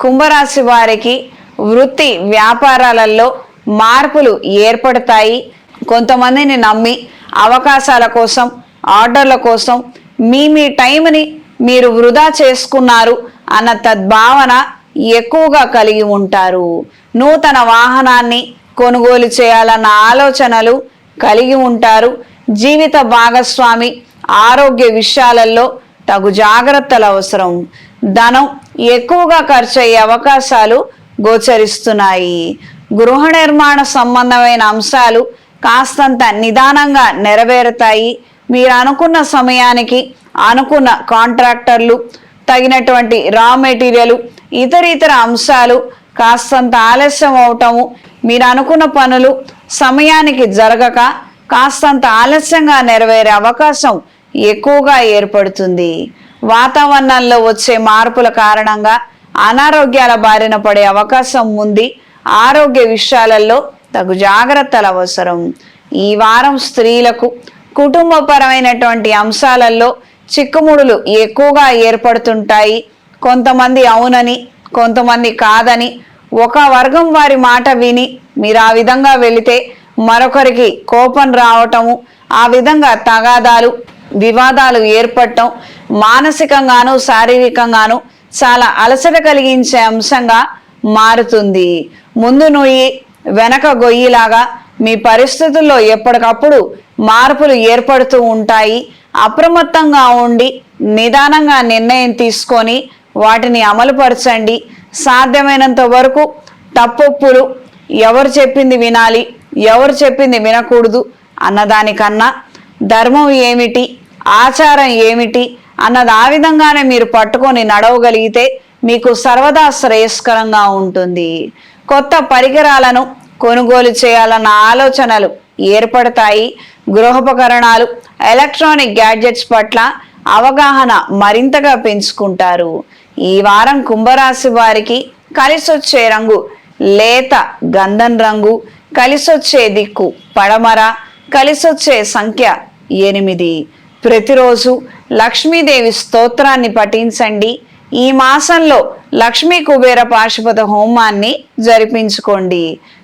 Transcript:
కుంభరాశి వారికి వృత్తి వ్యాపారాలలో మార్పులు ఏర్పడతాయి. కొంతమందిని నమ్మి అవకాశాల కోసం ఆర్డర్ల కోసం మీ మీ టైంని మీరు వృధా చేసుకున్నారు అన్న తద్భావన ఎక్కువగా కలిగి ఉంటారు. నూతన వాహనాన్ని కొనుగోలు చేయాలన్న ఆలోచనలు కలిగి ఉంటారు. జీవిత భాగస్వామి ఆరోగ్య విషయాలలో తగు జాగ్రత్తలు అవసరం. ధనం ఎక్కువగా ఖర్చు అయ్యే అవకాశాలు గోచరిస్తున్నాయి. గృహ నిర్మాణ సంబంధమైన అంశాలు కాస్తంత నిదానంగా నెరవేరుతాయి. మీరు అనుకున్న సమయానికి అనుకున్న కాంట్రాక్టర్లు తగినటువంటి రా మెటీరియల్ ఇతర ఇతర అంశాలు కాస్తంత ఆలస్యం అవటము మీరు అనుకున్న పనులు సమయానికి జరగక కాస్తంత ఆలస్యంగా నెరవేరే అవకాశం ఎక్కువగా ఏర్పడుతుంది. వాతావరణంలో వచ్చే మార్పుల కారణంగా అనారోగ్యాల బారిన పడే అవకాశం ఉంది. ఆరోగ్య విషయాలలో తగు జాగ్రత్తలు అవసరం. ఈ వారం స్త్రీలకు కుటుంబపరమైనటువంటి అంశాలలో చిక్కుముడులు ఎక్కువగా ఏర్పడుతుంటాయి. కొంతమంది అవునని కొంతమంది కాదని ఒక వర్గం వారి మాట విని మీరు ఆ విధంగా వెళితే మరొకరికి కోపం రావటము ఆ విధంగా తగాదాలు వివాదాలు ఏర్పడటం మానసికంగాను శారీరకంగాను చాలా అలసట కలిగించే అంశంగా మారుతుంది. ముందు నొయ్యి వెనక గొయ్యిలాగా మీ పరిస్థితుల్లో ఎప్పటికప్పుడు మార్పులు ఏర్పడుతూ ఉంటాయి. అప్రమత్తంగా ఉండి నిదానంగా నిర్ణయం తీసుకొని వాటిని అమలుపరచండి. సాధ్యమైనంత వరకు తప్పొప్పులు ఎవరు చెప్పింది వినాలి ఎవరు చెప్పింది వినకూడదు అన్నదానికన్నా ధర్మం ఏమిటి ఆచారం ఏమిటి అన్నది ఆ విధంగానే మీరు పట్టుకొని నడవగలిగితే మీకు సర్వదా శ్రేయస్కరంగా ఉంటుంది. కొత్త పరికరాలను కొనుగోలు చేయాలన్న ఆలోచనలు ఏర్పడతాయి. గృహోపకరణాలు ఎలక్ట్రానిక్ గ్యాడ్జెట్స్ పట్ల అవగాహన మరింతగా పెంచుకుంటారు. ఈ వారం కుంభరాశి వారికి కలిసొచ్చే రంగు లేత గంధం రంగు కలిసొచ్చే దిక్కు పడమర కలిసొచ్చే సంఖ్య ఎనిమిది. ప్రతిరోజు లక్ష్మీదేవి స్తోత్రాన్ని పఠించండి. ఈ మాసంలో లక్ష్మీ కుబేర పాశుపత హోమాన్ని జరిపించుకోండి.